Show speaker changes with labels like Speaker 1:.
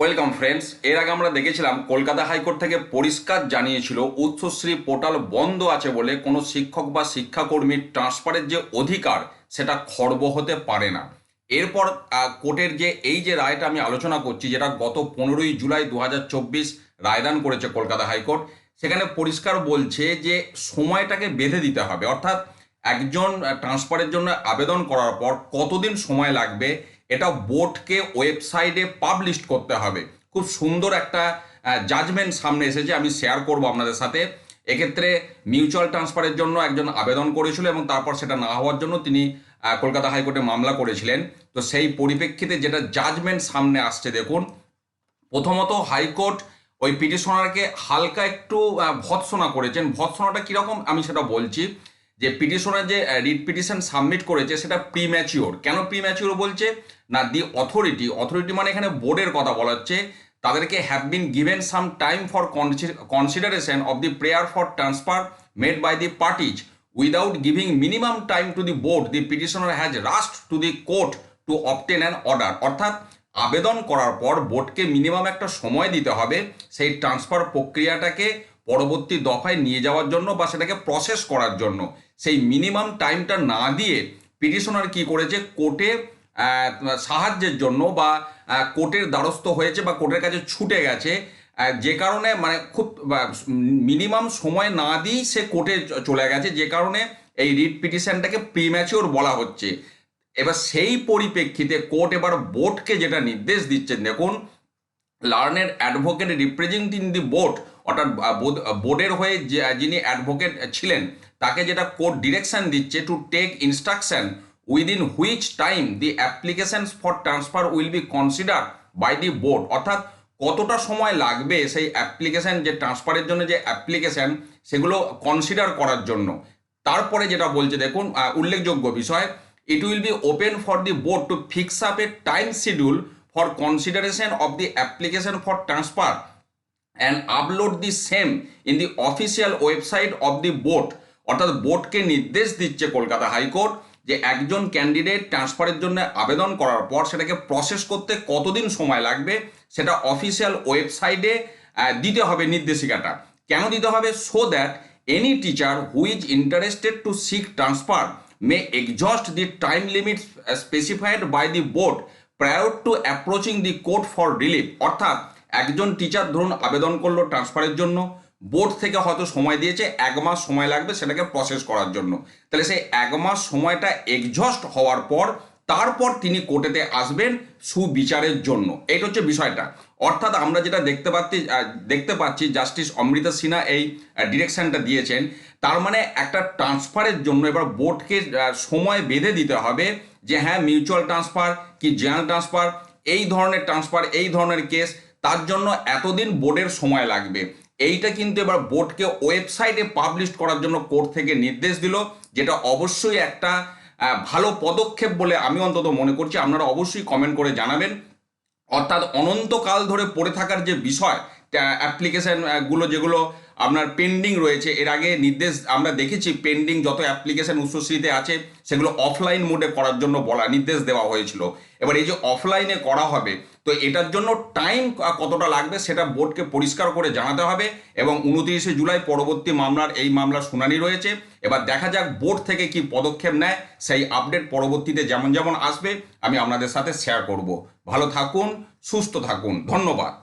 Speaker 1: Welcome friends এর আগে আমরা দেখেছিলাম কলকাতা হাইকোর্ট থেকে পরিষ্কার জানিয়েছিল উচ্চশ্রী পোর্টাল বন্ধ আছে বলে কোনো শিক্ষক বা শিক্ষাকর্মীর ট্রান্সফারের যে অধিকার, সেটা খর্ব হতে পারে না। এরপর কোর্টের যে এই যে রায়টা আমি আলোচনা করছি, যেটা গত পনেরোই জুলাই দু হাজার চব্বিশ রায়দান করেছে কলকাতা হাইকোর্ট, সেখানে পরিষ্কার বলছে যে সময়টাকে বেঁধে দিতে হবে। অর্থাৎ একজন ট্রান্সফারের জন্য আবেদন করার পর কতদিন সময় লাগবে এটা বোর্ডকে ওয়েবসাইটে পাবলিশ করতে হবে। খুব সুন্দর একটা জাজমেন্ট সামনে এসেছে, আমি শেয়ার করব আপনাদের সাথে। এক্ষেত্রে মিউচুয়াল ট্রান্সফারের জন্য একজন আবেদন করেছিল এবং তারপর সেটা না হওয়ার জন্য তিনি কলকাতা হাইকোর্টে মামলা করেছিলেন। তো সেই পরিপ্রেক্ষিতে যেটা জাজমেন্ট সামনে আসছে, দেখুন। প্রথমত হাইকোর্ট ওই পিটিশনারকে হালকা একটু ভৎসনা করেছেন। ভৎসনাটা কীরকম আমি সেটা বলছি। যে পিটিশনার যে রিট পিটিশন সাবমিট করেছে সেটা প্রিম্যাচিওর কেন প্রিম্যাচিওর বলছে? না দি অথরিটি অথরিটি মানে এখানে বোর্ডের কথা বলা হচ্ছে। তাদেরকে have been given some time for consideration of the prayer for transfer made by the parties without giving minimum time to the board the petitioner has rushed to the court to obtain an order অর্থাৎ, আবেদন করার পর বোর্ডকে minimum একটা সময় দিতে হবে সেই ট্রান্সফার প্রক্রিয়াটাকে পরবর্তী দফায় নিয়ে যাওয়ার জন্য বা সেটাকে প্রসেস করার জন্য। সেই মিনিমাম টাইমটা না দিয়ে পিটিশনার কি করেছে? কোর্টে সাহায্যের জন্য বা কোর্টের দ্বারস্থ হয়েছে বা কোর্টের কাছে ছুটে গেছে যে কারণে মানে খুব মিনিমাম সময় না দিয়েই সে কোর্টে চলে গেছে, যে কারণে এই রিট পিটিশনটাকে প্রিম্যাচিওর বলা হচ্ছে। এবার সেই পরিপ্রেক্ষিতে কোর্ট এবার বোর্ডকে যেটা নির্দেশ দিচ্ছেন, দেখুন লার্নের অ্যাডভোকেট রিপ্রেজেন্টিং দি বোর্ড, অর্থাৎ বোর্ডের হয়ে যিনি অ্যাডভোকেট ছিলেন, তাকে যেটা কোর্ট ডিরেকশন দিচ্ছে to take instruction within which time the application for transfer will be consider by the board অর্থাৎ, কতটা সময় লাগবে সেই অ্যাপ্লিকেশন যে ট্রান্সফারের জন্য যে অ্যাপ্লিকেশন সেগুলো কনসিডার করার জন্য। তারপরে যেটা বলছে, দেখুন উল্লেখযোগ্য বিষয় it will be open for the board to fix up a time schedule for consideration of the application for transfer and upload the same in the official website of the board অর্থাৎ বোর্ডকে নির্দেশ দিচ্ছে Kolkata high court যে একজন candidate ট্রান্সফারের জন্য আবেদন করার পর সেটাকে প্রসেস করতে কতদিন সময় লাগবে, সেটা অফিসিয়াল ওয়েবসাইটে দিতে হবে নির্দেশিকাটা। কেন দিতে হবে? So that any teacher who is interested to seek transfer may exhaust the time limit specified by the board prior to approaching the court for relief অর্থাৎ, একজন টিচার ধরুন আবেদন করল ট্রান্সফারের জন্য বোর্ড থেকে হয়তো সময় দিয়েছে, এক মাস সময় লাগবে সেটাকে প্রসেস করার জন্য। তাহলে সেই এক মাস সময়টা এক্সস্ট হওয়ার পর তারপর তিনি কোর্টেতে আসবেন সুবিচারের জন্য। এটা হচ্ছে বিষয়টা। অর্থাৎ আমরা যেটা দেখতে পাচ্ছি দেখতে পাচ্ছি, জাস্টিস অমৃতা সিনহা এই ডিরেকশনটা দিয়েছেন। তার মানে একটা ট্রান্সফারের জন্য এবার বোর্ডকে সময় বেঁধে দিতে হবে যে হ্যাঁ মিউচুয়াল ট্রান্সফার কি জেনারেল ট্রান্সফার, এই ধরনের ট্রান্সফার, এই ধরনের কেস, তার জন্য এতদিন বোর্ডের সময় লাগবে। এইটা কিন্তু এবার বোর্ডকে ওয়েবসাইটে পাবলিশ করার জন্য কোর্ট থেকে নির্দেশ দিল, যেটা অবশ্যই একটা ভালো পদক্ষেপ বলে আমি অন্তত মনে করছি। আপনারা অবশ্যই কমেন্ট করে জানাবেন। অর্থাৎ অনন্তকাল ধরে পড়ে থাকার যে বিষয় অ্যাপ্লিকেশানগুলো যেগুলো আপনার পেন্ডিং রয়েছে, এর আগে নির্দেশ আমরা দেখেছি পেন্ডিং যত অ্যাপ্লিকেশান উচ্চশ্রীতে আছে, সেগুলো অফলাইন মোডে করার জন্য বলা, নির্দেশ দেওয়া হয়েছিল। এবার এই যে অফলাইনে করা হবে তো এটার জন্য টাইম কতটা লাগবে সেটা বোর্ডকে পরিষ্কার করে জানাতে হবে এবং উনত্রিশে জুলাই পরবর্তী মামলার এই মামলার শুনানি রয়েছে। এবার দেখা যাক বোর্ড থেকে কি পদক্ষেপ নেয়, সেই আপডেট পরবর্তীতে যেমন যেমন আসবে, আমি আপনাদের সাথে শেয়ার করব। ভালো থাকুন, সুস্থ থাকুন, ধন্যবাদ।